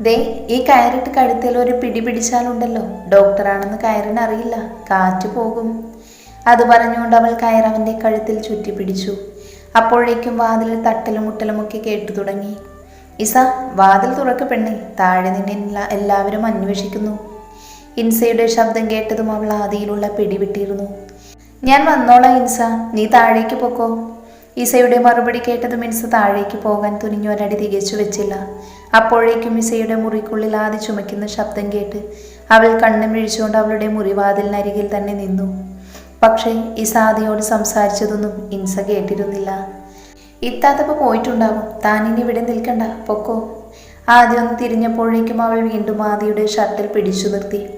ദേ ഈ കയറിട്ട് കഴുത്തിൽ ഒരു പിടി പിടിച്ചാലുണ്ടല്ലോ. ഡോക്ടറാണെന്ന് കയറിന് അറിയില്ല കാറ്റ് പോകും. അത് പറഞ്ഞുകൊണ്ട് അവൾ കയറവന്റെ കഴുത്തിൽ ചുറ്റി പിടിച്ചു. അപ്പോഴേക്കും വാതിൽ തട്ടലും മുട്ടലുമൊക്കെ കേട്ടു തുടങ്ങി. ഇസ വാതിൽ തുറക്ക് പെണ്ണെ. താഴെ നിന്നെ എല്ലാ എല്ലാവരും അന്വേഷിക്കുന്നു. ഇൻസയുടെ ശബ്ദം കേട്ടതും അവൾ ആദിയിലുള്ള പിടിവിട്ടിരുന്നു ഞാൻ വന്നോളാം ഇൻസ. നീ താഴേക്ക് പൊക്കോ. ഇസയുടെ മറുപടി കേട്ടത് മിൻസ് താഴേക്ക് പോകാൻ തുനിഞ്ഞു ഒരടി തികച്ചു വെച്ചില്ല. അപ്പോഴേക്കും ഈസയുടെ മുറിക്കുള്ളിൽ ആദ്യ ചുമയ്ക്കുന്ന ശബ്ദം കേട്ട് അവൾ കണ്ണും വിഴിച്ചുകൊണ്ട് അവളുടെ മുറിവാതിലിനരികിൽ തന്നെ നിന്നു. പക്ഷേ ഇസ ആദിയോട് സംസാരിച്ചതൊന്നും ഇൻസ കേട്ടിരുന്നില്ല. ഇത്താത്തപ്പ പോയിട്ടുണ്ടാവും. താനിനി ഇവിടെ നിൽക്കണ്ട. പൊക്കോ. ആദ്യം ഒന്ന് തിരിഞ്ഞപ്പോഴേക്കും അവൾ വീണ്ടും ആദിയുടെ ഷർട്ടിൽ പിടിച്ചു നിർത്തി.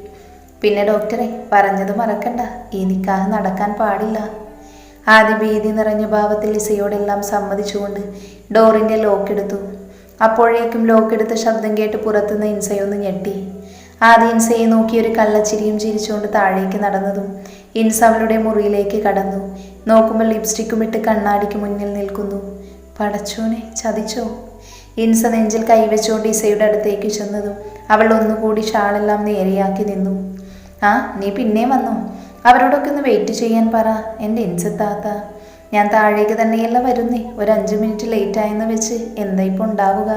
പിന്നെ ഡോക്ടറെ പറഞ്ഞത് മറക്കണ്ട. ഈ നിക്കാഹ് നടക്കാൻ പാടില്ല. ആദ്യ ഭീതി നിറഞ്ഞ ഭാവത്തിൽ ലിസയോടെല്ലാം സമ്മതിച്ചുകൊണ്ട് ഡോറിന്റെ ലോക്കെടുത്തു അപ്പോഴേക്കും ലോക്കെടുത്ത ശബ്ദം കേട്ട് പുറത്തുനിന്ന് ഇൻസയൊന്ന് ഞെട്ടി. ആദ്യ ഇൻസയെ നോക്കി ഒരു കള്ളച്ചിരിയും ചിരിച്ചുകൊണ്ട് താഴേക്ക് നടന്നതും ഇൻസ അവളുടെ മുറിയിലേക്ക് കടന്നു. നോക്കുമ്പോൾ ലിപ്സ്റ്റിക്കും ഇട്ട് കണ്ണാടിക്ക് മുന്നിൽ നിൽക്കുന്നു. പടച്ചോനെ ചതിച്ചോ? ഇൻസ നെഞ്ചിൽ കൈവച്ചുകൊണ്ട് ഇസയുടെ അടുത്തേക്ക് ചെന്നതും അവൾ ഒന്നുകൂടി ഷാളെല്ലാം നേരെയാക്കി നിന്നു. ആ നീ പിന്നെയും വന്നോ? അവരോടൊക്കെ ഒന്ന് വെയിറ്റ് ചെയ്യാൻ പറ. എന്റെ ഇൻസത്താത്ത ഞാൻ താഴേക്ക് തന്നെയല്ല വരുന്നേ. ഒരു അഞ്ച് മിനിറ്റ് ലേറ്റ് ആയെന്ന് വെച്ച് എന്താ ഇപ്പോൾ ഉണ്ടാവുക?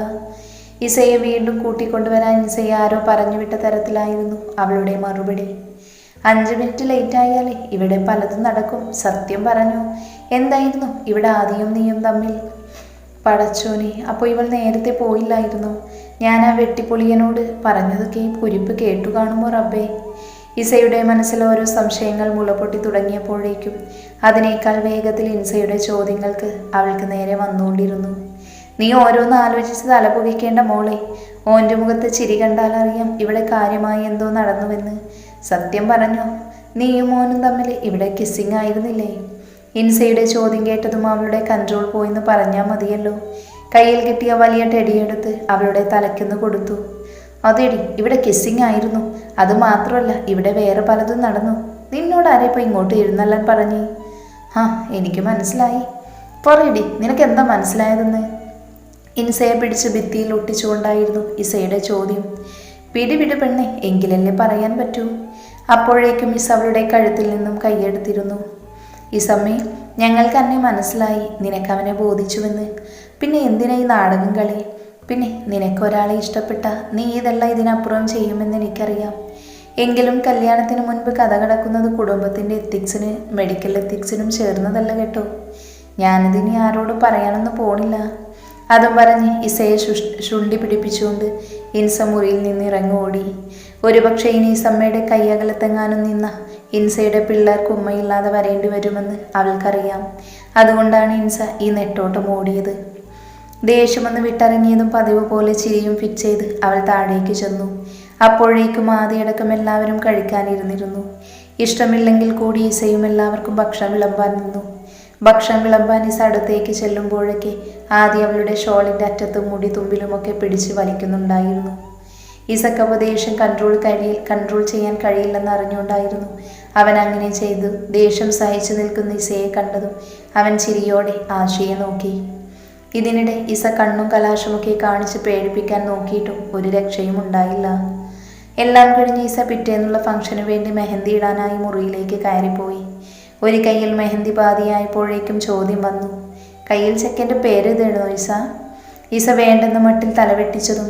ഇസയെ വീണ്ടും കൂട്ടിക്കൊണ്ടുവരാൻ ഇസയെ ആരോ പറഞ്ഞു വിട്ട തരത്തിലായിരുന്നു അവളുടെ മറുപടി. അഞ്ച് മിനിറ്റ് ലേറ്റ് ആയാലേ ഇവിടെ പലതും നടക്കും. സത്യം പറഞ്ഞു. എന്തായിരുന്നു ഇവിടെ ആദ്യം നീയും തമ്മിൽ? പടച്ചോനെ അപ്പോൾ ഇവൾ നേരത്തെ പോയില്ലായിരുന്നു? ഞാൻ ആ വെട്ടിപ്പൊളിയനോട് പറഞ്ഞതൊക്കെ കുരിപ്പ് കേട്ടു കാണുമോ റബ്ബേ? ഇസയുടെ മനസ്സിൽ ഓരോ സംശയങ്ങൾ മുളപൊട്ടി തുടങ്ങിയപ്പോഴേക്കും അതിനേക്കാൾ വേഗത്തിൽ ഇൻസയുടെ ചോദ്യങ്ങൾക്ക് അവൾക്ക് നേരെ വന്നുകൊണ്ടിരുന്നു. നീ ഓരോന്ന് ആലോചിച്ച് തലപുകയ്ക്കേണ്ട മോളെ ഓന്റെ മുഖത്ത് ചിരി കണ്ടാൽ അറിയാം ഇവിടെ കാര്യമായി എന്തോ നടന്നുവെന്ന്. സത്യം പറഞ്ഞു നീയും മോനും തമ്മിൽ ഇവിടെ കിസ്സിങ് ആയിരുന്നില്ലേ ഇൻസയുടെ ചോദ്യം കേട്ടതും അവളുടെ കൺട്രോൾ പോയെന്ന് പറഞ്ഞാൽ മതിയല്ലോ. കയ്യിൽ കിട്ടിയ വലിയ ടെടിയെടുത്ത് അവളുടെ തലയ്ക്കൊന്ന് കൊടുത്തു. അതെടി ഇവിടെ കിസ്സിങ് ആയിരുന്നു. അത് മാത്രമല്ല ഇവിടെ വേറെ പലതും നടന്നു. നിന്നോട് ആരെ ഇപ്പോൾ ഇങ്ങോട്ട് ഇരുന്നല്ലാൻ പറഞ്ഞേ? ആ എനിക്ക് മനസ്സിലായി. പറയടി നിനക്ക് എന്താ മനസ്സിലായതെന്ന്? ഇൻസയെ പിടിച്ച് ഭിത്തിയിൽ ഒട്ടിച്ചുകൊണ്ടായിരുന്നു ഇസയുടെ ചോദ്യം. പിടി പിടി പെണ്ണെ എങ്കിലല്ലേ പറയാൻ പറ്റൂ? അപ്പോഴേക്കും ഇസ് അവളുടെ കഴുത്തിൽ നിന്നും കൈയെടുത്തിരുന്നു. ഇസമ്മേ ഞങ്ങൾക്ക് അന്നെ മനസ്സിലായി നിനക്കവനെ ബോധിച്ചുവെന്ന്. പിന്നെ എന്തിനാ ഈ നാടകം കളി? പിന്നെ നിനക്കൊരാളെ ഇഷ്ടപ്പെട്ട നീ ഇതെല്ലാം ഇതിനപ്പുറം ചെയ്യുമെന്ന് എനിക്കറിയാം. എങ്കിലും കല്യാണത്തിന് മുൻപ് കഥ കടക്കുന്നത് കുടുംബത്തിന്റെ എത്തിക്സിന് മെഡിക്കൽ എത്തിക്സിനും ചേർന്നതല്ല കേട്ടോ. ഞാനിതിനി ആരോടും പറയാനൊന്നും പോണില്ല. അതും പറഞ്ഞ് ഇസയെ ശുണ്ടി പിടിപ്പിച്ചുകൊണ്ട് ഇൻസ മുറിയിൽ നിന്ന് ഇറങ്ങോടി ഒരുപക്ഷെ ഇനി ഇസമ്മയുടെ കൈയകലത്തെങ്ങാനും നിന്ന ഇൻസയുടെ പിള്ളേർക്ക് ഉമ്മയില്ലാതെ വരേണ്ടി വരുമെന്ന് അവൾക്കറിയാം. അതുകൊണ്ടാണ് ഇൻസ ഈ നെട്ടോട്ടം ഓടിയത്. ദേഷ്യമൊന്ന് വിട്ടിറങ്ങിയതും പതിവ് പോലെ ചിരിയും ഫിറ്റ് ചെയ്ത് അവൾ താഴേക്ക് ചെന്നു. അപ്പോഴേക്കും ആദ്യടക്കം എല്ലാവരും കഴിക്കാനിരുന്നിരുന്നു. ഇഷ്ടമില്ലെങ്കിൽ കൂടി ഈസയും എല്ലാവർക്കും ഭക്ഷണം വിളമ്പാൻ നിന്നു. ഭക്ഷണം വിളമ്പാൻ ഈസ അടുത്തേക്ക് ചെല്ലുമ്പോഴൊക്കെ ആദ്യം അവളുടെ ഷോളിന്റെ അറ്റത്തും മുടി തുമ്പിലുമൊക്കെ പിടിച്ച് വലിക്കുന്നുണ്ടായിരുന്നു. ഈസക്ക് ദേഷ്യം കൺട്രോൾ കഴി കൺട്രോൾ ചെയ്യാൻ കഴിയില്ലെന്ന് അറിഞ്ഞുകൊണ്ടായിരുന്നു അവൻ അങ്ങനെ ചെയ്തു. ദേഷ്യം സഹിച്ചു നിൽക്കുന്ന ഇസയെ കണ്ടതും അവൻ ചിരിയോടെ ആശയെ നോക്കി. ഇതിനിടെ ഇസ കണ്ണും കലാശമൊക്കെ കാണിച്ച് പേടിപ്പിക്കാൻ നോക്കിയിട്ടും ഒരു രക്ഷയും ഉണ്ടായില്ല. എല്ലാം കഴിഞ്ഞ് ഈസ പിറ്റേന്നുള്ള ഫംഗ്ഷന് വേണ്ടി മെഹന്തി ഇടാനായി മുറിയിലേക്ക് കയറിപ്പോയി. ഒരു കയ്യിൽ മെഹന്തി പാതിയായപ്പോഴേക്കും ചോദ്യം വന്നു. കയ്യിൽ ചെക്കന്റെ പേര് എഴുതണോ ഈസ ഇസ വേണ്ടെന്ന മട്ടിൽ തലവെട്ടിച്ചതും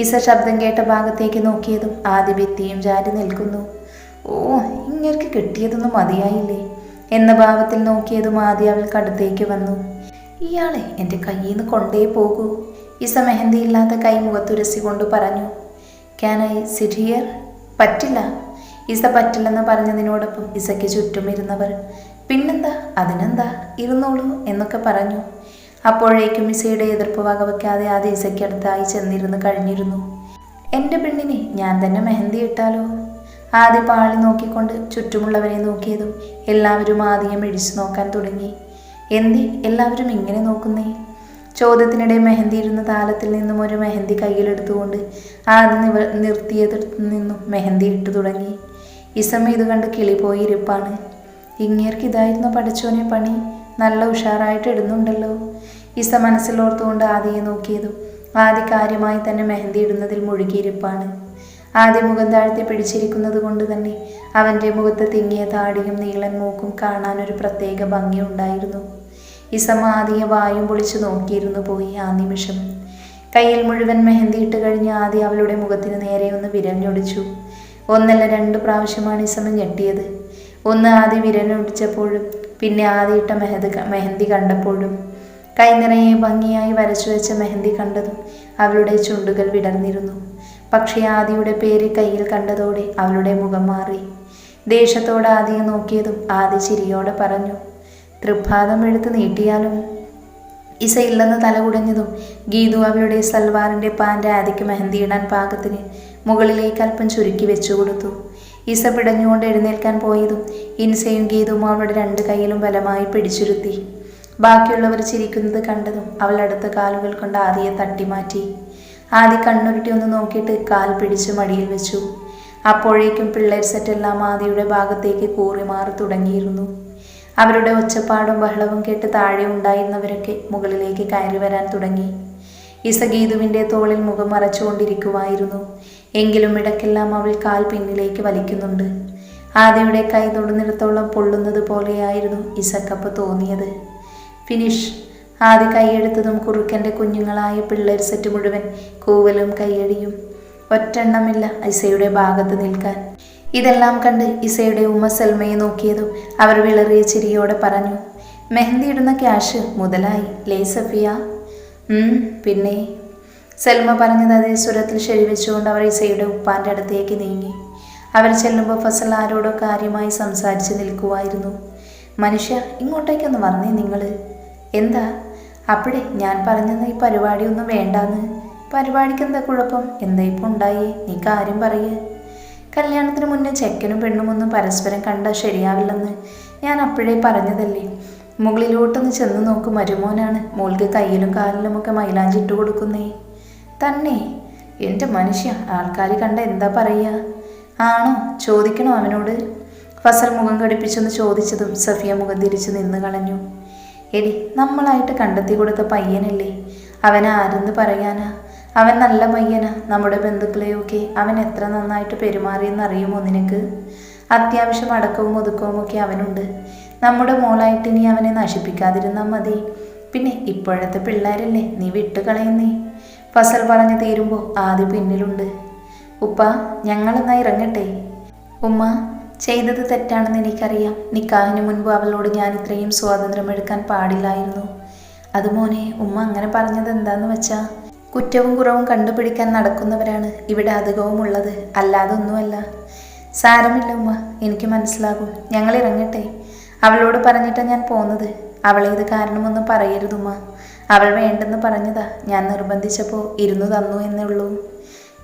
ഈസ ശബ്ദം കേട്ട ഭാഗത്തേക്ക് നോക്കിയതും ആദ്യ ഭിത്തിയും ചാരി നിൽക്കുന്നു. ഓ ഇങ്ങർക്ക് കിട്ടിയതൊന്നും മതിയായില്ലേ? എന്ന ഭാവത്തിൽ നോക്കിയതും ആദ്യ അവൾക്കടുത്തേക്ക് വന്നു. ഇയാളെ എന്റെ കയ്യിൽ നിന്ന് കൊണ്ടേ പോകൂ. ഇസ മെഹന്തി ഇല്ലാത്ത കൈ മുഖത്തുരസി കൊണ്ട് പറഞ്ഞു ക്യാൻ ഐ സിറ്റ് ഹിയർ പറ്റില്ല. ഇസ പറ്റില്ലെന്ന് പറഞ്ഞതിനോടൊപ്പം ഇസയ്ക്ക് ചുറ്റും ഇരുന്നവർ പിന്നെന്താ? അതിനെന്താ? ഇരുന്നോളൂ എന്നൊക്കെ പറഞ്ഞു. അപ്പോഴേക്കും ഇസയുടെ എതിർപ്പ് വകവയ്ക്കാതെ ആദ്യ ഇസയ്ക്ക് അടുത്തായി ചെന്നിരുന്ന് കഴിഞ്ഞിരുന്നു. എന്റെ പെണ്ണിനെ ഞാൻ തന്നെ മെഹന്തി ഇട്ടാലോ? ആദ്യ പാളി നോക്കിക്കൊണ്ട് ചുറ്റുമുള്ളവരെ നോക്കിയതും എല്ലാവരും ആദ്യം ഇടിച്ചു നോക്കാൻ തുടങ്ങി. എന്തി എല്ലാവരും ഇങ്ങനെ നോക്കുന്നേ? ചോദ്യത്തിനിടെ മെഹന്തി ഇരുന്ന താലത്തിൽ നിന്നും ഒരു മെഹന്തി കയ്യിലെടുത്തുകൊണ്ട് ആദ്യം നിവ നിർത്തിയതിടത്തു നിന്നും മെഹന്തി ഇട്ടു തുടങ്ങി. ഇസമ ഇത് കണ്ട് കിളി ഇരിപ്പാണ്. ഇങ്ങേർക്ക് ഇതായിരുന്നു പഠിച്ചോനെ പണി. നല്ല ഉഷാറായിട്ട് ഇടുന്നുണ്ടല്ലോ. ഇസ മനസ്സിലോർത്തുകൊണ്ട് ആദിയെ നോക്കിയതും ആദി കാര്യമായി തന്നെ മെഹന്തി ഇടുന്നതിൽ മുഴുകിയിരിപ്പാണ് ആദ്യ മുഖം താഴ്ത്തി പിടിച്ചിരിക്കുന്നത് കൊണ്ട് തന്നെ അവന്റെ മുഖത്ത് തിങ്ങിയ താടിയും നീളൻ മൂക്കും കാണാൻ ഒരു പ്രത്യേക ഭംഗിയുണ്ടായിരുന്നു. ഇസമ സമാധിയെ വായും പൊളിച്ചു നോക്കിയിരുന്നു പോയി ആ നിമിഷം. കയ്യിൽ മുഴുവൻ മെഹന്തി ഇട്ട് കഴിഞ്ഞ് ആദ്യ അവളുടെ മുഖത്തിന് നേരെ ഒന്ന് വിരഞ്ഞൊടിച്ചു ഒന്നല്ല രണ്ട് പ്രാവശ്യമാണ് ഇസമ ഞെട്ടിയത്. ഒന്ന് ആദ്യ വിരലൊടിച്ചപ്പോഴും പിന്നെ ആദ്യ ഇട്ട മെഹദ് മെഹന്തി കണ്ടപ്പോഴും. കൈ നിറയെ ഭംഗിയായി വരച്ചു വെച്ച മെഹന്തി കണ്ടതും അവളുടെ ചുണ്ടുകൾ വിടർന്നിരുന്നു. പക്ഷേ ആദിയുടെ പേര് കയ്യിൽ കണ്ടതോടെ അവളുടെ മുഖം മാറി. ദേഷ്യത്തോടെ ആദിയെ നോക്കിയതും ആദ്യ ചിരിയോടെ പറഞ്ഞു തൃപ്പാദം എടുത്ത് നീട്ടിയാലും? ഇസ ഇല്ലെന്ന് തലകുടഞ്ഞതും ഗീതു അവളുടെ സൽവാറിന്റെ പാന്റെ ആദിക്ക് മെഹന്തി ഇടാൻ പാകത്തിന് മുകളിലേക്ക് അല്പം ചുരുക്കി വെച്ചു കൊടുത്തു. ഇസ പിടഞ്ഞുകൊണ്ട് എഴുന്നേൽക്കാൻ പോയതും ഇൻസയും ഗീതുവും അവളുടെ രണ്ട് കൈയിലും ബലമായി പിടിച്ചിരുത്തി. ബാക്കിയുള്ളവർ ചിരിക്കുന്നത് കണ്ടതും അവൾ അടുത്ത കാലുകൾ കൊണ്ട് ആദിയെ തട്ടിമാറ്റി. ആദി കണ്ണുരുട്ടി ഒന്ന് നോക്കിയിട്ട് കാൽ പിടിച്ച് മടിയിൽ വെച്ചു. അപ്പോഴേക്കും പിള്ളേർ സെറ്റെല്ലാം ആദിയുടെ ഭാഗത്തേക്ക് കൂറി മാറി തുടങ്ങിയിരുന്നു. അവരുടെ ഒച്ചപ്പാടും ബഹളവും കേട്ട് താഴെ ഉണ്ടായിരുന്നവരൊക്കെ മുകളിലേക്ക് കയറി വരാൻ തുടങ്ങി. ഇസഗീതുവിന്റെ തോളിൽ മുഖം മറച്ചുകൊണ്ടിരിക്കുമായിരുന്നു എങ്കിലും ഇടയ്ക്കെല്ലാം അവൾ കാൽ പിന്നിലേക്ക് വലിക്കുന്നുണ്ട്. ആദ്യയുടെ കൈ തൊടുന്നിടത്തോളം പൊള്ളുന്നത് പോലെയായിരുന്നു ഇസക്കപ്പ് തോന്നിയത്. ഫിനിഷ് ആദ്യ കൈയെടുത്തതും കുറുക്കന്റെ കുഞ്ഞുങ്ങളായ പിള്ളേർ സെറ്റ് മുഴുവൻ കൂവലും കൈയടിയും ഒറ്റെണ്ണമില്ല ഐസയുടെ ഭാഗത്ത് നിൽക്കാൻ. ഇതെല്ലാം കണ്ട് ഇസയുടെ ഉമ്മ സൽമയെ നോക്കിയതും അവർ വിളറിയ ചിരിയോടെ പറഞ്ഞു മെഹന്തി ഇടുന്ന ക്യാഷ് മുതലായി ലേ സഫിയ. പിന്നെ? സൽമ പറഞ്ഞത് അതേ സ്വരത്തിൽ ശരിവെച്ചുകൊണ്ട് അവർ ഇസയുടെ ഉപ്പാന്റെ അടുത്തേക്ക് നീങ്ങി. അവർ ചെല്ലുമ്പോൾ ഫസൽ ആരോടോ കാര്യമായി സംസാരിച്ച് നിൽക്കുമായിരുന്നു മനുഷ്യ ഇങ്ങോട്ടേക്കൊന്ന് വന്നേ നിങ്ങൾ എന്താ? അപ്പോഴേ ഞാൻ പറഞ്ഞെന്ന ഈ പരിപാടിയൊന്നും വേണ്ടാന്ന്. പരിപാടിക്ക് എന്താ കുഴപ്പം? എന്താ ഇപ്പം ഉണ്ടായി? നീ കാര്യം പറയേ. കല്യാണത്തിന് മുന്നേ ചെക്കനും പെണ്ണും ഒന്നും പരസ്പരം കണ്ടാൽ ശരിയാവില്ലെന്ന് ഞാൻ അപ്പോഴേ പറഞ്ഞതല്ലേ? മുകളിലോട്ടൊന്ന് ചെന്ന് നോക്കും മരുമോനാണ്. മോൾക്ക് കയ്യിലും കാലിലുമൊക്കെ മൈലാഞ്ചി ഇട്ട് കൊടുക്കുന്നേ. തന്നെ. എന്റെ മനുഷ്യ ആൾക്കാർ കണ്ട എന്താ പറയുക ആണോ? ചോദിക്കണോ അവനോട്? ഫസൽ മുഖം കടിപ്പിച്ചൊന്ന് ചോദിച്ചതും സഫിയ മുഖം തിരിച്ചു നിന്ന് കളഞ്ഞു. എടി നമ്മളായിട്ട് കണ്ടെത്തി കൊടുത്ത പയ്യനല്ലേ? അവനാരെന്ന് പറയാനാ? അവൻ നല്ല പയ്യനാ നമ്മുടെ ബന്ധുക്കളെയൊക്കെ. അവൻ എത്ര നന്നായിട്ട് പെരുമാറിയെന്ന് അറിയുമോ നിനക്ക്? അത്യാവശ്യം അടക്കവും ഒതുക്കവും ഒക്കെ അവനുണ്ട്. നമ്മുടെ മോളായിട്ട് ഇനി അവനെ നശിപ്പിക്കാതിരുന്നാൽ മതി. പിന്നെ ഇപ്പോഴത്തെ പിള്ളേരല്ലേ നീ വിട്ട് കളയുന്നേ ഫസൽ പറഞ്ഞു തീരുമ്പോൾ ആദ്യ പിന്നിലുണ്ട്. ഉപ്പ ഞങ്ങളെന്നാ ഇറങ്ങട്ടെ? ഉമ്മ ചെയ്തത് തെറ്റാണെന്ന് എനിക്കറിയാം. നിക്കാഹിന് മുൻപ് അവളോട് ഞാൻ ഇത്രയും സ്വാതന്ത്ര്യമെടുക്കാൻ പാടില്ലായിരുന്നു. അത് മോനെ ഉമ്മ അങ്ങനെ പറഞ്ഞത് എന്താന്ന് വെച്ചാ? കുറ്റവും കുറവും കണ്ടുപിടിക്കാൻ നടക്കുന്നവരാണ് ഇവിടെ അധികവും ഉള്ളത് അല്ലാതെ ഒന്നുമല്ല. സാരമില്ല ഉമ്മ. എനിക്ക് മനസ്സിലാകും. ഞങ്ങൾ ഇറങ്ങട്ടെ. അവളോട് പറഞ്ഞിട്ടാണ് ഞാൻ പോന്നത്. അവളെ ഇത് കാരണമൊന്നും പറയരുതുമ്മ അവൾ വേണ്ടെന്ന് പറഞ്ഞതാ ഞാൻ നിർബന്ധിച്ചപ്പോൾ ഇരുന്നു തന്നു എന്നേ ഉള്ളൂ.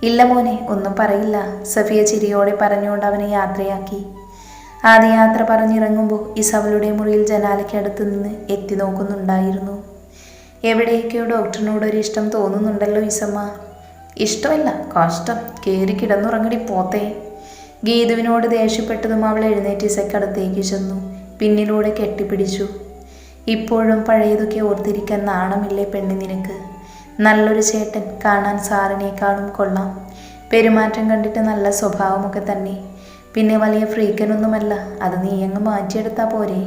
ഇല്ല മോനെ ഒന്നും പറയില്ല. സഫിയ ചിരിയോടെ പറഞ്ഞുകൊണ്ട് അവനെ യാത്രയാക്കി. ആദ്യ യാത്ര പറഞ്ഞിറങ്ങുമ്പോൾ ഇസവളുടെ മുറിയിൽ ജനാലയ്ക്കടുത്ത് നിന്ന് എത്തി നോക്കുന്നുണ്ടായിരുന്നു. എവിടേക്കോ ഡോക്ടറിനോട് ഒരു ഇഷ്ടം തോന്നുന്നുണ്ടല്ലോ ഈസമ്മ ഇഷ്ടമല്ല കഷ്ടം. കയറി കിടന്നുറങ്ങടി പോത്തേ. ഗീതുവിനോട് ദേഷ്യപ്പെട്ടതും അവൾ എഴുന്നേറ്റ് ഇസക്കടുത്തേക്ക് ചെന്നു. പിന്നിലൂടെ കെട്ടിപ്പിടിച്ചു. ഇപ്പോഴും പഴയതൊക്കെ ഓർത്തിരിക്കാൻ നാണമില്ലേ പെണ്ണി നിനക്ക്? നല്ലൊരു ചേട്ടൻ കാണാൻ സാറിനേക്കാളും കൊള്ളാം. പെരുമാറ്റം കണ്ടിട്ട് നല്ല സ്വഭാവമൊക്കെ തന്നെ. പിന്നെ വലിയ ഫ്രീക്കനൊന്നുമല്ല അത് നീ അങ്ങ് മാറ്റിയെടുത്താൽ പോരെ.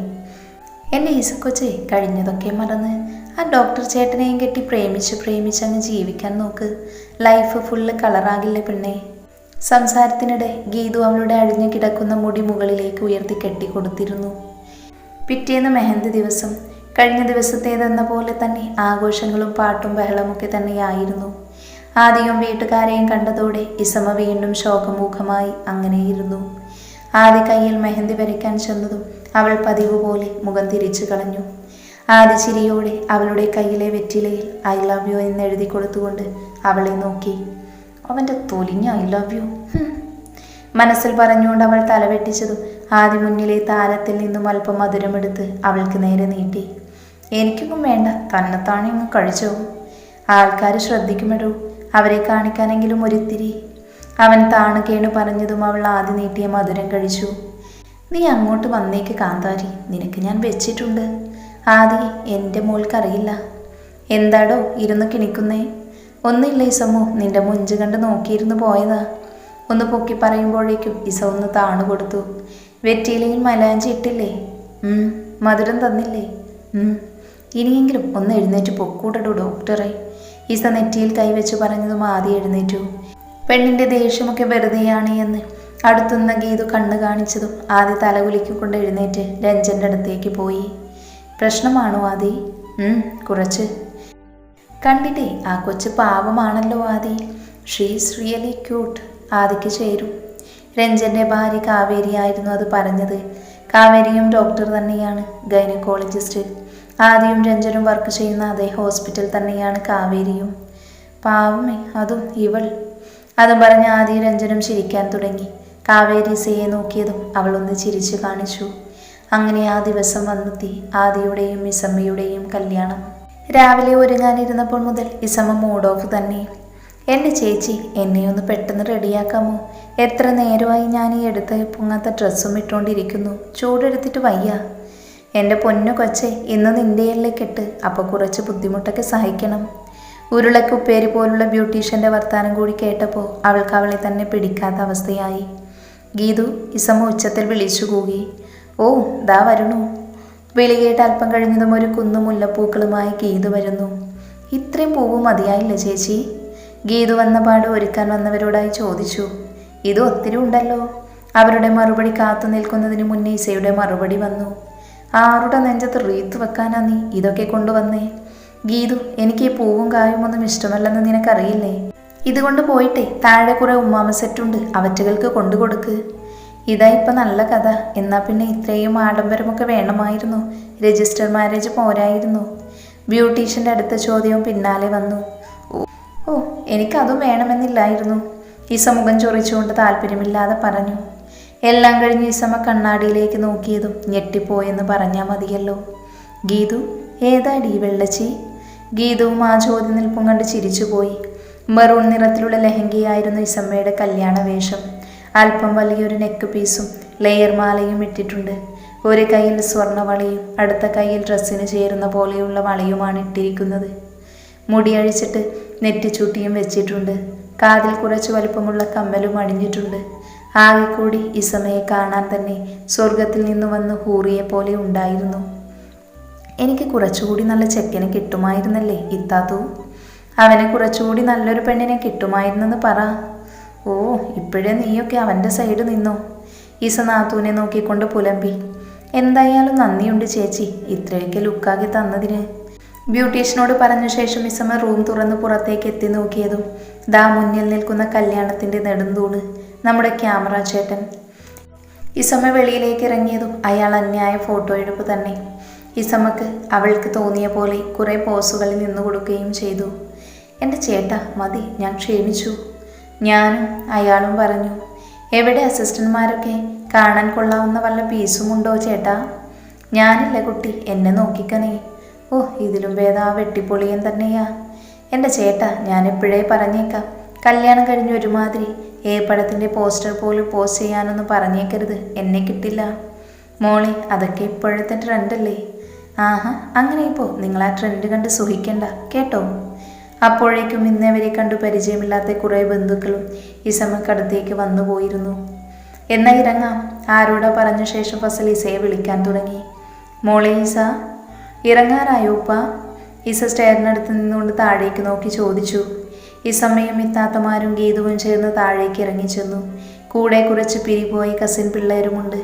എന്റെ ഈസക്കൊച്ചേ കഴിഞ്ഞതൊക്കെ മറന്ന് ആ ഡോക്ടർ ചേട്ടനെയും കെട്ടി പ്രേമിച്ച് പ്രേമിച്ച് അങ്ങ് ജീവിക്കാൻ നോക്ക്. ലൈഫ് ഫുള്ള് കളറാകില്ലേ പെണ്ണേ. സംസാരത്തിനിടെ ഗീതു അവളുടെ അഴിഞ്ഞു കിടക്കുന്ന മുടി മുകളിലേക്ക് ഉയർത്തി കെട്ടിക്കൊടുത്തിരുന്നു. പിറ്റേന്ന് മെഹന്തി ദിവസം കഴിഞ്ഞ ദിവസത്തേതെന്ന പോലെ തന്നെ ആഘോഷങ്ങളും പാട്ടും ബഹളമൊക്കെ തന്നെയായിരുന്നു. ആദ്യം വീട്ടുകാരെയും കണ്ടതോടെ ഇസമ വീണ്ടും ശോകമൂഖമായി അങ്ങനെയിരുന്നു. ആദ്യ കയ്യിൽ മെഹന്തി വരയ്ക്കാൻ ചെന്നതും അവൾ പതിവ് പോലെ മുഖം തിരിച്ചു കളഞ്ഞു. ആദ്യ ചിരിയോടെ അവളുടെ കയ്യിലെ വെറ്റിലയിൽ ഐ ലവ് യു എന്ന് എഴുതി കൊടുത്തുകൊണ്ട് അവളെ നോക്കി. അവന്റെ തൊലിഞ്ഞ ഐ ലവ് യു മനസ്സിൽ പറഞ്ഞുകൊണ്ട് അവൾ തലവെട്ടിച്ചതും ആദ്യ മുന്നിലെ താരത്തിൽ നിന്നും അല്പം മധുരമെടുത്ത് അവൾക്ക് നേരെ നീട്ടി. എനിക്കൊന്നും വേണ്ട തന്നെത്താണെ ഒന്ന് കഴിച്ചോ? ആൾക്കാർ ശ്രദ്ധിക്കുമെടോ? അവരെ കാണിക്കാനെങ്കിലും ഒരിത്തിരി. അവൻ താണു കേണു പറഞ്ഞതും അവൾ ആദ്യം നീട്ടിയ മധുരം കഴിച്ചു. നീ അങ്ങോട്ട് വന്നേക്ക് കാന്താരി നിനക്ക് ഞാൻ വെച്ചിട്ടുണ്ട്. ആദി എന്റെ മോൾക്കറിയില്ല. എന്താടോ ഇരുന്ന് കിണിക്കുന്നേ? ഒന്നില്ല ഇസമു നിന്റെ മുഞ്ച് കണ്ട് നോക്കിയിരുന്നു പോയതാ. ഒന്ന് പൊക്കി പറയുമ്പോഴേക്കും ഇസ ഒന്ന് താണു കൊടുത്തു. വെറ്റിയിലയിൽ മലാഞ്ചി ഇട്ടില്ലേ? മധുരം തന്നില്ലേ? ഇനിയെങ്കിലും ഒന്ന് എഴുന്നേറ്റ് പൊക്കൂടടൂ ഡോക്ടറെ. ഇസ നെറ്റിയിൽ കൈവച്ച് പറഞ്ഞതും ആദ്യം എഴുന്നേറ്റു. പെണ്ണിന്റെ ദേഷ്യമൊക്കെ വെറുതെയാണ് എന്ന് അടുത്തുന്ന ഗീതു കണ്ണു കാണിച്ചതും ആദ്യ തലകുലിക്കൊണ്ട് എഴുന്നേറ്റ് രഞ്ജന്റെ അടുത്തേക്ക് പോയി. പ്രശ്നമാണോ ആദി? കുറച്ച്. കണ്ടിട്ടേ ആ കൊച്ച് പാവമാണല്ലോ ആദി. She's really cute. ആദിക്ക് ചേരും. രഞ്ജന്റെ ഭാര്യ കാവേരി ആയിരുന്നു അത് പറഞ്ഞത്. കാവേരിയും ഡോക്ടർ തന്നെയാണ് ഗൈനക്കോളജിസ്റ്റ്. ആദിയും രഞ്ജനും വർക്ക് ചെയ്യുന്ന അതേ ഹോസ്പിറ്റൽ തന്നെയാണ് കാവേരിയും. പാവമേ അതും ഇവൾ. അതും പറഞ്ഞ് ആദ്യം രഞ്ജനും ചിരിക്കാൻ തുടങ്ങി. കാവേരി സിയെ നോക്കിയതും അവളൊന്ന് ചിരിച്ചു കാണിച്ചു. അങ്ങനെ ആ ദിവസം വന്നെത്തി ആദിയുടെയും ഇസമ്മയുടെയും കല്യാണം. രാവിലെ ഒരുങ്ങാനിരുന്നപ്പോൾ മുതൽ ഇസമ്മ മൂഡ് ഓഫ് തന്നെ. എന്റെ ചേച്ചി എന്നെ ഒന്ന് പെട്ടെന്ന് റെഡിയാക്കാമോ? എത്ര നേരമായി ഞാൻ ഈ എടുത്ത് പൊങ്ങാത്ത ഡ്രസ്സും ഇട്ടുകൊണ്ടിരിക്കുന്നു ചൂടെടുത്തിട്ട് വയ്യ. എന്റെ പൊന്നു കൊച്ചെ ഇന്ന് നിന്റെയല്ലേ കെട്ട്? അപ്പോൾ കുറച്ച് ബുദ്ധിമുട്ടൊക്കെ സഹിക്കണം. ഉരുളക്കുപ്പേരി പോലുള്ള ബ്യൂട്ടീഷ്യന്റെ വർത്താനം കൂടി കേട്ടപ്പോൾ അവൾക്ക് അവളെ തന്നെ പിടിക്കാത്ത അവസ്ഥയായി. ഗീതു ഇസമ ഉച്ചത്തിൽ വിളിച്ചു കൂകി. ഓ ദാ വരണു. വിളി കേട്ട് അല്പം കഴിഞ്ഞതും ഒരു കുന്നു മുല്ലപ്പൂക്കളുമായി ഗീതു വരുന്നു. ഇത്രയും പൂവ് മതിയായില്ല ചേച്ചി. ഗീതു വന്ന പാട് ഒരുക്കാൻ വന്നവരോടായി ചോദിച്ചു. ഇത് ഒത്തിരി ഉണ്ടല്ലോ. അവരുടെ മറുപടി കാത്തു നിൽക്കുന്നതിന് മുന്നേ ഇസയുടെ മറുപടി വന്നു. ആരുടെ നെഞ്ചത്ത് റീത്ത് വെക്കാനാ നീ ഇതൊക്കെ കൊണ്ടുവന്നേ. ഗീതു എനിക്ക് ഈ പൂവും കായും ഒന്നും ഇഷ്ടമല്ലെന്ന് നിനക്കറിയില്ലേ? ഇതുകൊണ്ട് പോയിട്ടെ താഴെ കുറെ ഉമ്മാമ സെറ്റുണ്ട് അവറ്റകൾക്ക് കൊണ്ടുകൊടുക്ക്. ഇതാ ഇപ്പൊ നല്ല കഥ. എന്നാ പിന്നെ ഇത്രയും ആഡംബരമൊക്കെ വേണമായിരുന്നു. രജിസ്റ്റർ മാരേജ് പോരായിരുന്നു. ബ്യൂട്ടീഷ്യന്റെ അടുത്ത ചോദ്യവും പിന്നാലെ വന്നു. ഓ എനിക്കതും വേണമെന്നില്ലായിരുന്നു. ഈസ മുഖം ചൊറിച്ചുകൊണ്ട് താല്പര്യമില്ലാതെ പറഞ്ഞു. എല്ലാം കഴിഞ്ഞ് ഈസമ്മ കണ്ണാടിയിലേക്ക് നോക്കിയതും ഞെട്ടിപ്പോയെന്ന് പറഞ്ഞാൽ മതിയല്ലോ. ഗീതു ഏതാടി വെള്ളച്ചി? ഗീതുവും ആ ചോദ്യം നിൽപ്പും കണ്ട് ചിരിച്ചുപോയി. മെറൂൺ നിറത്തിലുള്ള ലഹങ്കയായിരുന്നു ഇസമ്മയുടെ കല്യാണ വേഷം അല്പം വലിയൊരു നെക്ക് പീസും ലെയർ മാലയും ഇട്ടിട്ടുണ്ട്. ഒരു കയ്യിൽ സ്വർണവളയും അടുത്ത കയ്യിൽ ഡ്രസ്സിന് ചേരുന്ന പോലെയുള്ള വളയുമാണ് ഇട്ടിരിക്കുന്നത്. മുടിയഴിച്ചിട്ട് നെറ്റിച്ചൂട്ടിയും വെച്ചിട്ടുണ്ട്. കാതിൽ കുറച്ച് വലിപ്പമുള്ള കമ്മലും അണിഞ്ഞിട്ടുണ്ട്. ആകെ കൂടി ഇസമയെ കാണാൻ തന്നെ സ്വർഗത്തിൽ നിന്ന് വന്ന് ഹൂറിയെ പോലെ ഉണ്ടായിരുന്നു. എനിക്ക് കുറച്ചുകൂടി നല്ല ചെക്കനെ കിട്ടുമായിരുന്നല്ലേ ഇത്താത്തു അവനെ കുറച്ചുകൂടി നല്ലൊരു പെണ്ണിനെ കിട്ടുമായിരുന്നെന്ന് പറ. ഓ ഇപ്പോഴേ നീയൊക്കെ അവന്റെ സൈഡ് നിന്നു? ഈസ നാത്തൂനെ നോക്കിക്കൊണ്ട് പുലമ്പി. എന്തായാലും നന്ദിയുണ്ട് ചേച്ചി ഇത്രയൊക്കെ ലുക്കാക്കി തന്നതിന്. ബ്യൂട്ടീഷ്യനോട് പറഞ്ഞ ശേഷം ഇസമ റൂം തുറന്ന് പുറത്തേക്ക് എത്തി നോക്കിയതും ദാ മുന്നിൽ നിൽക്കുന്ന കല്യാണത്തിന്റെ നെടുന്തൂണ് നമ്മുടെ ക്യാമറ ചേട്ടൻ. ഇസമ വെളിയിലേക്ക് ഇറങ്ങിയതും അയാൾ അന്യായ ഫോട്ടോ എടുപ്പ് തന്നെ. ഇസമക്ക് അവൾക്ക് തോന്നിയ പോലെ കുറേ പോസുകളിൽ നിന്നു കൊടുക്കുകയും ചെയ്തു. എന്റെ ചേട്ടാ മതി ഞാൻ ക്ഷമിച്ചു ഞാനും അയാളും പറഞ്ഞു എവിടെ അസിസ്റ്റന്റ്മാരൊക്കെ? കാണാൻ കൊള്ളാവുന്ന വല്ല പീസുമുണ്ടോ ചേട്ടാ? ഞാനില്ല കുട്ടി എന്നെ നോക്കിക്കണേ ഓ ഇതിലും ഭേദം ആ വെട്ടിപ്പൊളിയൻ തന്നെയാ. എന്റെ ചേട്ടാ ഞാൻ എപ്പോഴേ പറഞ്ഞേക്കാം. കല്യാണം കഴിഞ്ഞ ഒരുമാതിരി ഏ പടത്തിന്റെ പോസ്റ്റർ പോലും പോസ്റ്റ് ചെയ്യാനൊന്നും പറഞ്ഞേക്കരുത് എന്നെ കിട്ടില്ല. മോളെ അതൊക്കെ ഇപ്പോഴത്തെ ട്രെൻഡല്ലേ? ആഹാ അങ്ങനെ ഇപ്പോൾ നിങ്ങൾ ആ ട്രെൻഡ് കണ്ട് സുഖിക്കണ്ട കേട്ടോ? അപ്പോഴേക്കും ഇന്നവരെ കണ്ടു പരിചയമില്ലാത്ത കുറേ ബന്ധുക്കളും ഇസമക്കടുത്തേക്ക് വന്നു പോയിരുന്നു. എന്നാ ഇറങ്ങാം ആരോടോ പറഞ്ഞ ശേഷം ഫസൽ വിളിക്കാൻ തുടങ്ങി. മോളെ ഈസ ഇറങ്ങാറായോ ഉപ്പ? ഈസ സ്റ്റെയറിനടുത്ത് നിന്നുകൊണ്ട് താഴേക്ക് നോക്കി ചോദിച്ചു. ഈ സമയം ഇത്താത്തമാരും ഗീതുവും ചേർന്ന് താഴേക്ക് ഇറങ്ങിച്ചെന്നു. കൂടെ കുറച്ച് പിരിപോയി കസിൻ പിള്ളേരുമുണ്ട്.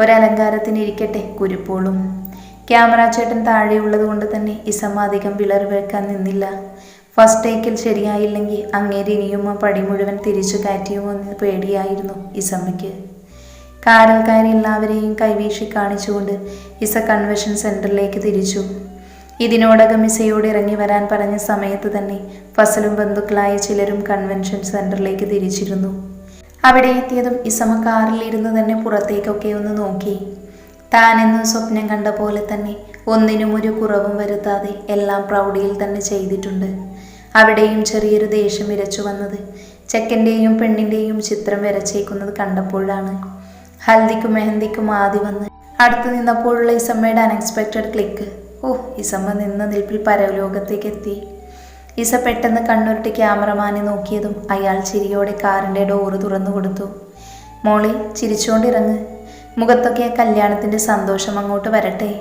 ഒരലങ്കാരത്തിന് ഇരിക്കട്ടെ കുരുപ്പോളും. ക്യാമറ ചേട്ടൻ താഴെയുള്ളത് കൊണ്ട് തന്നെ ഇസമ്മ അധികം വിളർ വെക്കാൻ നിന്നില്ല. ഫസ്റ്റ് ടേക്കിൽ ശരിയായില്ലെങ്കിൽ അങ്ങേര് ഇനിയും ആ പടി മുഴുവൻ തിരിച്ചു കയറ്റിയുമോ എന്ന് പേടിയായിരുന്നു ഇസമ്മയ്ക്ക്. കാരൽക്കാരെല്ലാവരെയും കൈവീശി കാണിച്ചുകൊണ്ട് ഇസ കൺവെൻഷൻ സെന്ററിലേക്ക് തിരിച്ചു. ഇതിനോടകം ഇസയോട് ഇറങ്ങി വരാൻ പറഞ്ഞ സമയത്ത് തന്നെ ഫസലും ബന്ധുക്കളായ ചിലരും കൺവെൻഷൻ സെന്ററിലേക്ക് തിരിച്ചിരുന്നു. അവിടെ എത്തിയതും ഇസമ കാറിലിരുന്ന് തന്നെ പുറത്തേക്കൊക്കെ ഒന്ന് നോക്കി. താനെന്നും സ്വപ്നം കണ്ട പോലെ തന്നെ ഒന്നിനും ഒരു കുറവും വരുത്താതെ എല്ലാം പ്രൗഢിയിൽ തന്നെ ചെയ്തിട്ടുണ്ട്. അവിടെയും ചെറിയൊരു ദേഷ്യം വിരച്ചു വന്നത്. ചെക്കന്റെയും പെണ്ണിന്റെയും ചിത്രം വരച്ചേക്കുന്നത് കണ്ടപ്പോഴാണ്. ഹൽദിക്കും മെഹന്തിക്കും ആദ്യം വന്ന് അടുത്ത് നിന്നപ്പോഴുള്ള ഇസമ്മയുടെ അൺഎക്സ്പെക്റ്റഡ് ക്ലിക്ക് ഓ ഇസമ്മ നിന്ന നിൽപ്പിൽ പരലോകത്തേക്ക് എത്തി ഇസ പെട്ടെന്ന് കണ്ണുരുട്ടി ക്യാമറമാനെ നോക്കിയതും അയാൾ ചിരിയോടെ കാറിന്റെ ഡോറ് തുറന്നു കൊടുത്തു. മോളി ചിരിച്ചുകൊണ്ടിറങ്ങ് മുഖത്തൊക്കെ ആ കല്യാണത്തിന്റെ സന്തോഷം അങ്ങോട്ട് വരട്ടെ.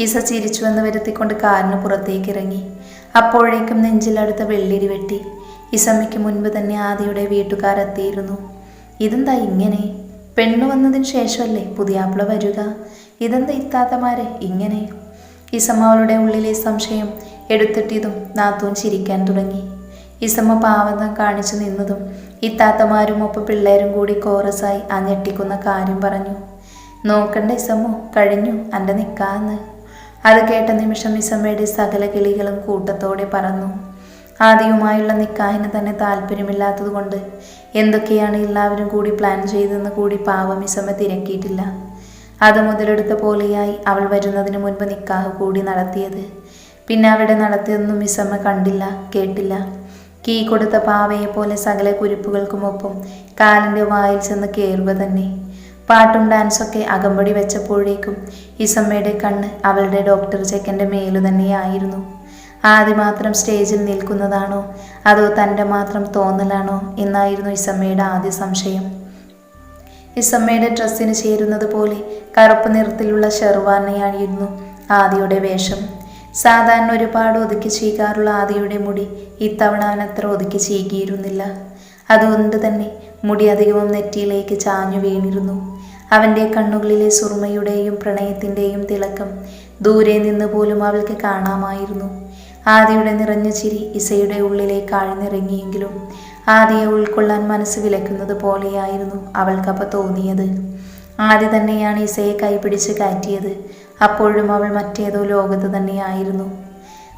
ഇസ ചിരിച്ചുവെന്ന് വരുത്തിക്കൊണ്ട് കാറിന് പുറത്തേക്ക് ഇറങ്ങി അപ്പോഴേക്കും നെഞ്ചിലടുത്ത വെള്ളിരി വെട്ടി. ഇസമ്മയ്ക്ക് മുൻപ് തന്നെ ആദിയുടെ വീട്ടുകാരെത്തിയിരുന്നു ഇതെന്താ ഇങ്ങനെ? പെണ്ണു വന്നതിന് ശേഷമല്ലേ പുതിയ പുതിയാപ്പിള വരിക? ഇതെന്താ ഇത്താത്തമാരെ? ഇങ്ങനെ? ഇസമ്മ അവളുടെ ഉള്ളിലെ സംശയം എടുത്തിട്ടിതും നാത്തൂൻ ചിരിക്കാൻ തുടങ്ങി. ഇസമ്മ പാവന്ത കാണിച്ചു നിന്നതും ഇത്താത്തമാരും ഒപ്പം പിള്ളേരും കൂടി കോറസായി ആ ഞെട്ടിക്കുന്ന കാര്യം പറഞ്ഞു. നോക്കണ്ട ഇസമ്മോ കഴിഞ്ഞു. എന്റെ നിൽക്കാന്ന് അത് കേട്ട നിമിഷം ഇസമ്മയുടെ സകല കിളികളും കൂട്ടത്തോടെ പറന്നു. ആദ്യവുമായുള്ള നിക്കാഹിന് തന്നെ താല്പര്യമില്ലാത്തതുകൊണ്ട് എന്തൊക്കെയാണ് എല്ലാവരും കൂടി പ്ലാൻ ചെയ്തെന്ന് കൂടി പാവം ഇസമ്മ തിരക്കിയിട്ടില്ല. അത് മുതലെടുത്ത പോലെയായി അവൾ വരുന്നതിന് മുൻപ് നിക്കാഹ് കൂടി നടത്തിയത്. പിന്നെ അവിടെ നടത്തിയതൊന്നും ഇസമ്മ കണ്ടില്ല കേട്ടില്ല. കീ കൊടുത്ത പാവയെ പോലെ സകല കുരിപ്പുകൾക്കുമൊപ്പം കാലിന്റെ വായിൽ ചെന്ന് കയറുക തന്നെ. പാട്ടും ഡാൻസൊക്കെ അകമ്പടി വെച്ചപ്പോഴേക്കും ഇസമ്മയുടെ കണ്ണ് അവളുടെ ഡോക്ടർ ചെക്കന്റെ മേലു തന്നെയായിരുന്നു. ആദ്യം മാത്രം സ്റ്റേജിൽ നിൽക്കുന്നതാണോ? അതോ തന്റെ മാത്രം തോന്നലാണോ? എന്നായിരുന്നു ഇസമ്മയുടെ ആദ്യ സംശയം. ഇസമ്മയുടെ ഡ്രസ്സിന് ചേരുന്നത് പോലെ കറുപ്പ് നിറത്തിലുള്ള ഷെർവാനയായിരുന്നു ആദിയുടെ വേഷം. സാധാരണ ഒരുപാട് ഒതുക്കി ചീകാറുള്ള ആദിയുടെ മുടി ഇത്തവണ അവനത്ര ഒതുക്കി ചീകിയിരുന്നില്ല. അതുകൊണ്ട് തന്നെ മുടി അധികവും നെറ്റിയിലേക്ക് ചാഞ്ഞു വീണിരുന്നു. അവന്റെ കണ്ണുകളിലെ സുർമയുടെയും പ്രണയത്തിന്റെയും തിളക്കം ദൂരെ നിന്ന് പോലും അവൾക്ക് കാണാമായിരുന്നു. ആദിയുടെ നിറഞ്ഞ ചിരി ഇസയുടെ ഉള്ളിലേക്ക് ആഴ്ന്നിറങ്ങിയെങ്കിലും ആദിയെ ഉൾക്കൊള്ളാൻ മനസ്സ് വിലക്കുന്നത് പോലെയായിരുന്നു അവൾക്കപ്പോൾ തോന്നിയത്. ആദ്യ തന്നെയാണ് ഇസയെ കൈപിടിച്ച് കയറ്റിയത് അപ്പോഴും അവൾ മറ്റേതോ ലോകത്ത് തന്നെയായിരുന്നു.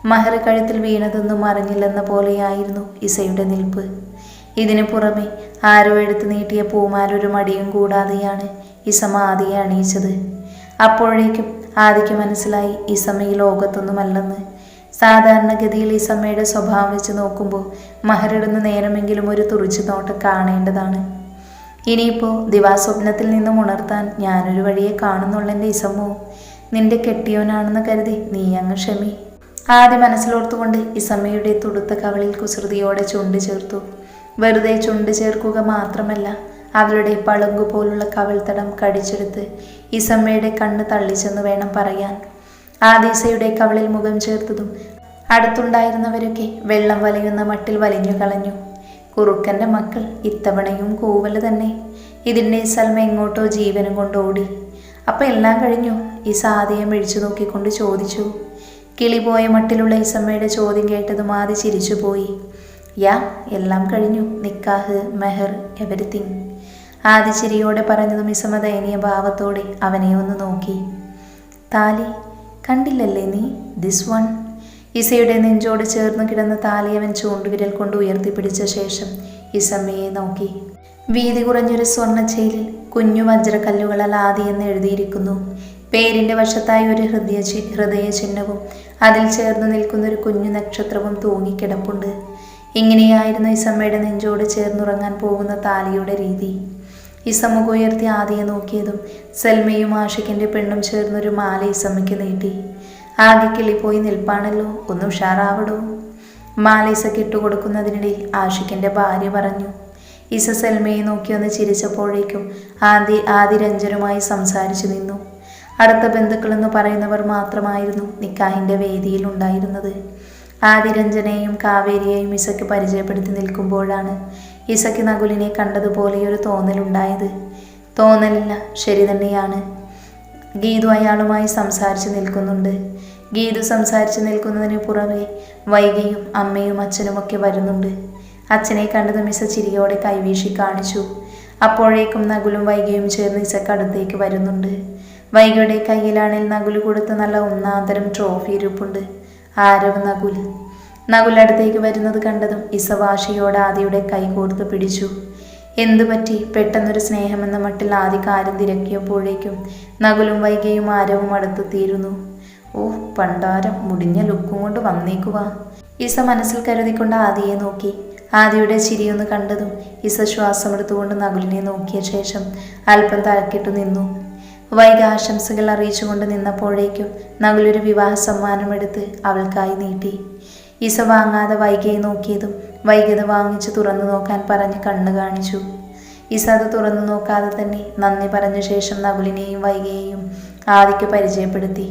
മഹർ കഴുത്തിൽ വീണതൊന്നും അറിഞ്ഞില്ലെന്ന പോലെയായിരുന്നു ഇസയുടെ നിൽപ്പ്. ഇതിനു പുറമെ ആരോ എടുത്തു നീട്ടിയ പൂമാലൊരു മടിയും കൂടാതെയാണ് ഇസമ ആദിയെ അണിയിച്ചത്. അപ്പോഴേക്കും ആദിക്ക് മനസ്സിലായി ഇസമ ഈ ലോകത്തൊന്നുമല്ലെന്ന്. സാധാരണഗതിയിൽ ഇസമ്മയുടെ സ്വഭാവം വെച്ച് നോക്കുമ്പോൾ മഹരിടുന്ന നേരമെങ്കിലും ഒരു തുറിച്ചു നോട്ടം കാണേണ്ടതാണ്. ഇനിയിപ്പോൾ ദിവാസ്വപ്നത്തിൽ നിന്നും ഉണർത്താൻ ഞാനൊരു വഴിയെ കാണുന്നുള്ളെന്റെ ഇസമ്മോ നിന്റെ കെട്ടിയോനാണെന്ന് കരുതി നീ അങ്ങ് ക്ഷമി. ആദ്യം മനസ്സിലോർത്തുകൊണ്ട് ഇസമ്മയുടെ തുടുത്ത കവളിൽ കുസൃതിയോടെ ചുണ്ട് ചേർത്തു. വെറുതെ ചുണ്ട് ചേർക്കുക മാത്രമല്ല അവളുടെ പളുങ്കു പോലുള്ള കവിൾത്തടം കടിച്ചെടുത്ത് ഇസമ്മയുടെ കണ്ണ് തള്ളിച്ചെന്ന് വേണം പറയാൻ. ആദീസയുടെ കവളിൽ മുഖം ചേർത്തതും അടുത്തുണ്ടായിരുന്നവരൊക്കെ വെള്ളം വലിയുന്ന മട്ടിൽ വലിഞ്ഞു കളഞ്ഞു. കുറുക്കന്റെ മക്കൾ ഇത്തവണയും കൂവൽ തന്നെ. ഇതിന്റെ സൽമ എങ്ങോട്ടോ ജീവനും കൊണ്ട് ഓടി. അപ്പം എല്ലാം കഴിഞ്ഞു. ഈ സാദിയെ മിഴിച്ചു നോക്കിക്കൊണ്ട് ചോദിച്ചു. കിളി പോയ മട്ടിലുള്ള ഇസമ്മയുടെ ചോദ്യം കേട്ടതും ആദ്യ ചിരിച്ചുപോയി. യാ എല്ലാം കഴിഞ്ഞു. നിക്കാഹ് മെഹർ എവരിത്തിങ് ആദ്യ പറഞ്ഞു ഇസമ ദയനീയ ഭാവത്തോടെ അവനെ ഒന്ന് നോക്കി. താലി കണ്ടില്ലല്ലേ നീ? ദിസ് വൺ ഇസയുടെ നെഞ്ചോട് ചേർന്ന് കിടന്ന താലി അവൻ ചൂണ്ടുവിരൽ കൊണ്ട് ഉയർത്തിപ്പിടിച്ച ശേഷം ഇസമ്മയെ നോക്കി. വീതി കുറഞ്ഞൊരു സ്വർണച്ചെയിലിൽ കുഞ്ഞു വജ്രക്കല്ലുകളാൽ ആദി എന്ന് എഴുതിയിരിക്കുന്നു. പേരിന്റെ വശത്തായി ഒരു ഹൃദയ ഹൃദയ ചിഹ്നവും അതിൽ ചേർന്ന് നിൽക്കുന്ന ഒരു കുഞ്ഞു നക്ഷത്രവും തൂങ്ങിക്കിടപ്പുണ്ട്. ഇങ്ങനെയായിരുന്നു ഇസമ്മയുടെ നെഞ്ചോട് ചേർന്നുറങ്ങാൻ പോകുന്ന താലിയുടെ രീതി. ഇസമുഖ ഉയർത്തി ആദിയെ നോക്കിയതും സൽമയും ആഷിഖിന്റെ പെണ്ണും ചേർന്നൊരു മാല ഇസമ്മയ്ക്ക് നീട്ടി. ആകെ പോയി നിൽപ്പാണല്ലോ ഒന്ന് ഉഷാറാവടോ? മാല ഇസക്ക് ആഷിഖിന്റെ ഭാര്യ പറഞ്ഞു. ഇസ സൽമയെ നോക്കി ഒന്ന് ചിരിച്ചപ്പോഴേക്കും ആദി ആദി രഞ്ജനുമായി സംസാരിച്ചു നിന്നു. അടുത്ത ബന്ധുക്കളെന്ന് പറയുന്നവർ മാത്രമായിരുന്നു നിക്കാഹിന്റെ വേദിയിൽ ഉണ്ടായിരുന്നത്. ആദിരഞ്ജനെയും കാവേരിയെയും ഇസയ്ക്ക് പരിചയപ്പെടുത്തി നിൽക്കുമ്പോഴാണ് ഇസയ്ക്ക് നകുലിനെ കണ്ടതുപോലെ ഒരു തോന്നലുണ്ടായത്. തോന്നലില്ല ശരി തന്നെയാണ്. ഗീതു അയാളുമായി സംസാരിച്ച് നിൽക്കുന്നുണ്ട്. ഗീതു സംസാരിച്ച് നിൽക്കുന്നതിന് പുറമെ വൈകിയും അമ്മയും അച്ഛനുമൊക്കെ വരുന്നുണ്ട്. അച്ഛനെ കണ്ടത് മിസ ചിരിയോടെ കൈവീശി കാണിച്ചു. അപ്പോഴേക്കും നകുലും വൈകിയും ചേർന്ന് ഇസക്ക് അടുത്തേക്ക് വരുന്നുണ്ട്. വൈകിയുടെ കയ്യിലാണെങ്കിൽ നകുൽ കൊടുത്ത നല്ല ഒന്നാന്തരം ട്രോഫി ഇരിപ്പുണ്ട്. ആരവ് നകുൽ നകുൽ അടുത്തേക്ക് വരുന്നത് കണ്ടതും ഇസവാശിയോട് ആദിയുടെ കൈ കോർത്ത് പിടിച്ചു. എന്തു പറ്റി? പെട്ടെന്നൊരു സ്നേഹമെന്ന മട്ടിൽ ആദി കാര്യം തിരക്കിയപ്പോഴേക്കും നകുലും വൈകിയും ആരവും തീരുന്നു. ഓ പണ്ടാരം മുടിഞ്ഞ ലുക്കും കൊണ്ട് വന്നേക്കുക ഇസ മനസ്സിൽ കരുതിക്കൊണ്ട് ആദിയെ നോക്കി. ആദിയുടെ ചിരിയൊന്ന് കണ്ടതും ഇസ ശ്വാസമെടുത്തുകൊണ്ട് നകുലിനെ നോക്കിയ ശേഷം അല്പം തലക്കിട്ടു നിന്നു. വൈക ആശംസകൾ അറിയിച്ചുകൊണ്ട് നിന്നപ്പോഴേക്കും നകുലൊരു വിവാഹ സമ്മാനമെടുത്ത് അവൾക്കായി നീട്ടി. ഇസ വാങ്ങാതെ വൈകിയെ നോക്കിയതും വൈകിയത് വാങ്ങിച്ച് തുറന്നു നോക്കാൻ പറഞ്ഞ് കണ്ണ് കാണിച്ചു. ഈസ അത് തുറന്നു നോക്കാതെ തന്നെ നന്ദി പറഞ്ഞ ശേഷം നകുലിനെയും വൈകിയെയും ആദിക്ക് പരിചയപ്പെടുത്തി.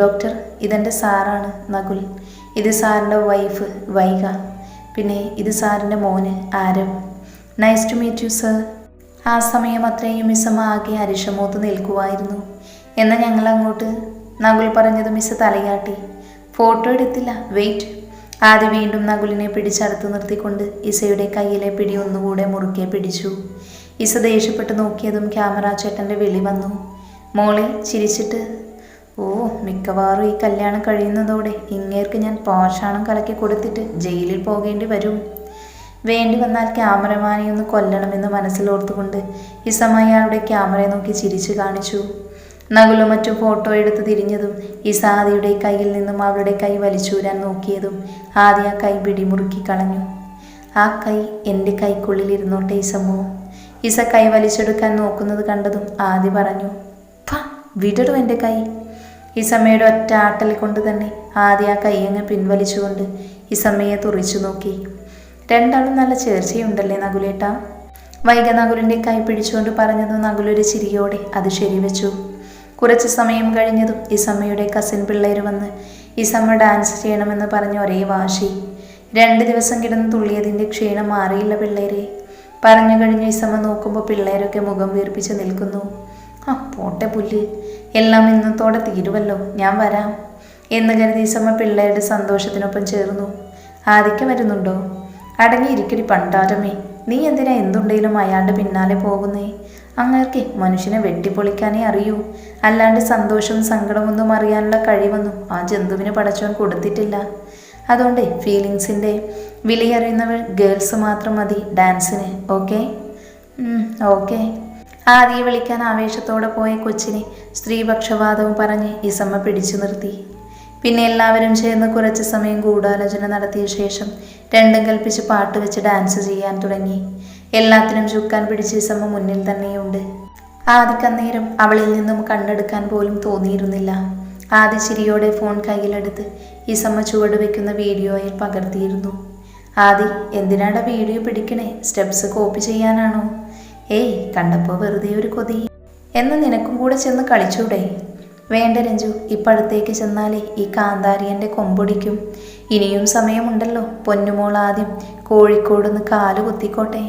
ഡോക്ടർ ഇതെന്റെ സാറാണ് നകുൽ. ഇത് സാറിന്റെ വൈഫ് വൈഗ. പിന്നെ ഇത് സാറിന്റെ മോന് Aarav nice to meet you sir. ആ സമയം അത്രയും മിസ്സമ്മ ആകെ അരിശമൂത്ത് നിൽക്കുമായിരുന്നു എന്നാൽ ഞങ്ങൾ അങ്ങോട്ട് നകുൽ പറഞ്ഞത് മിസ് തലയാട്ടി. ഫോട്ടോ എടുത്തില്ല. വെയിറ്റ്. ആദ്യ വീണ്ടും നകുലിനെ പിടിച്ചടുത്ത് നിർത്തിക്കൊണ്ട് ഇസയുടെ കയ്യിലെ പിടി ഒന്നുകൂടെ മുറുക്കെ പിടിച്ചു. ഇസ ദേഷ്യപ്പെട്ട് നോക്കിയതും ക്യാമറ ചേട്ടന്റെ വിളി വന്നു. മോളെ ചിരിച്ചിട്ട് ഓ മിക്കവാറും ഈ കല്യാണം കഴിയുന്നതോടെ ഇങ്ങേർക്ക് ഞാൻ പോഷാണം കലക്കി കൊടുത്തിട്ട് ജയിലിൽ പോകേണ്ടി വരും. വേണ്ടി വന്നാൽ ക്യാമറമാനെ ഒന്ന് കൊല്ലണമെന്ന് മനസ്സിലോർത്തുകൊണ്ട് ഇസമ അയാളുടെ ക്യാമറയെ നോക്കി ചിരിച്ചു കാണിച്ചു. നകുലും മറ്റും ഫോട്ടോ എടുത്ത് തിരിഞ്ഞതും ഈ സാദിയുടെ കയ്യിൽ നിന്നും അവളുടെ കൈ വലിച്ചൂരാൻ നോക്കിയതും ആദ്യ ആ കൈ പിടിമുറുക്കി കളഞ്ഞു. ആ കൈ എന്റെ കൈക്കുള്ളിൽ ഇരുന്നോട്ടെ സംഭവം. ഇസ കൈ വലിച്ചെടുക്കാൻ നോക്കുന്നത് കണ്ടതും ആദ്യ പറഞ്ഞു പാ വിടടു എന്റെ കൈ. ഇസമ്മയുടെ ഒറ്റ ആട്ടൽ കൊണ്ട് തന്നെ ആദ്യ ആ കൈ അങ്ങ് പിൻവലിച്ചുകൊണ്ട് ഇസമ്മയെ തുറിച്ചു നോക്കി. രണ്ടാളും നല്ല ചേർച്ചയുണ്ടല്ലേ നകുലേട്ട? വൈക കൈ പിടിച്ചുകൊണ്ട് പറഞ്ഞത് നകുലൊരു ചിരിയോടെ അത് ശരിവെച്ചു. കുറച്ച് സമയം കഴിഞ്ഞതും ഇസമ്മയുടെ കസിൻ പിള്ളേർ വന്ന് ഇസമ്മ ഡാൻസ് ചെയ്യണമെന്ന് പറഞ്ഞ ഒരേ വാശി. രണ്ട് ദിവസം കിടന്ന് തുള്ളിയതിന്റെ ക്ഷീണം മാറിയില്ല പിള്ളേരെ. പറഞ്ഞു കഴിഞ്ഞ് ഇസമ്മ നോക്കുമ്പോൾ പിള്ളേരൊക്കെ മുഖം വീർപ്പിച്ച് നിൽക്കുന്നു. ആ പോട്ടെ പുല്ല്. എല്ലാം ഇന്നത്തോടെ തീരുവല്ലോ. ഞാൻ വരാം. എന്ന് കരുതി ഇസമ്മ പിള്ളേരുടെ സന്തോഷത്തിനൊപ്പം ചേർന്നു. ആദിക്ക വരുന്നുണ്ടോ? അടങ്ങിയിരിക്കടി പണ്ടാരമേ. നീ എന്തിനാ എന്തുണ്ടെങ്കിലും അയാളുടെ പിന്നാലെ പോകുന്നേ? അങ്ങേർക്ക് മനുഷ്യനെ വെട്ടിപ്പൊളിക്കാനേ അറിയൂ. അല്ലാണ്ട് സന്തോഷവും സങ്കടമൊന്നും അറിയാനുള്ള കഴിവൊന്നും ആ ജന്തുവിന് പടച്ചവൻ കൊടുത്തിട്ടില്ല. അതുകൊണ്ട് ഫീലിങ്സിന്റെ വിലയറിയുന്നവർ ഗേൾസ് മാത്രം മതി ഡാൻസിന് ഓക്കെ? ഓക്കെ. ആദിയെ വിളിക്കാൻ ആവേശത്തോടെ പോയ കൊച്ചിനെ സ്ത്രീപക്ഷപാതവും പറഞ്ഞ് ഇസമ്മ പിടിച്ചു നിർത്തി. പിന്നെ എല്ലാവരും ചേർന്ന് കുറച്ച് സമയം ഗൂഢാലോചന നടത്തിയ ശേഷം രണ്ടും കൽപ്പിച്ച് പാട്ട് വെച്ച് ഡാൻസ് ചെയ്യാൻ തുടങ്ങി. എല്ലാത്തിനും ചുക്കാൻ പിടിച്ച ഇസമ്മ മുന്നിൽ തന്നെയുണ്ട്. ആദിക്കന്നേരം അവളിൽ നിന്നും കണ്ണെടുക്കാൻ പോലും തോന്നിയിരുന്നില്ല. ആദ്യ ചിരിയോടെ ഫോൺ കയ്യിലെടുത്ത് ഇസമ്മ ചുവട് വെക്കുന്ന വീഡിയോയിൽ പകർത്തിയിരുന്നു. ആദി എന്തിനാടാ വീഡിയോ പിടിക്കണേ? സ്റ്റെപ്സ് കോപ്പി ചെയ്യാനാണോ? ഏയ് കണ്ടപ്പോ വെറുതെ ഒരു കൊതി. എന്ന് നിനക്കും കൂടെ ചെന്ന് കളിച്ചൂടെ? വേണ്ട രഞ്ജു ഇപ്പടുത്തേക്ക് ചെന്നാലേ ഈ കാന്താരിയന്റെ കൊമ്പൊടിക്കും. ഇനിയും സമയമുണ്ടല്ലോ. പൊന്നുമോൾ ആദ്യം കോഴിക്കോടുന്ന് കാൽ കുത്തിക്കോട്ടെ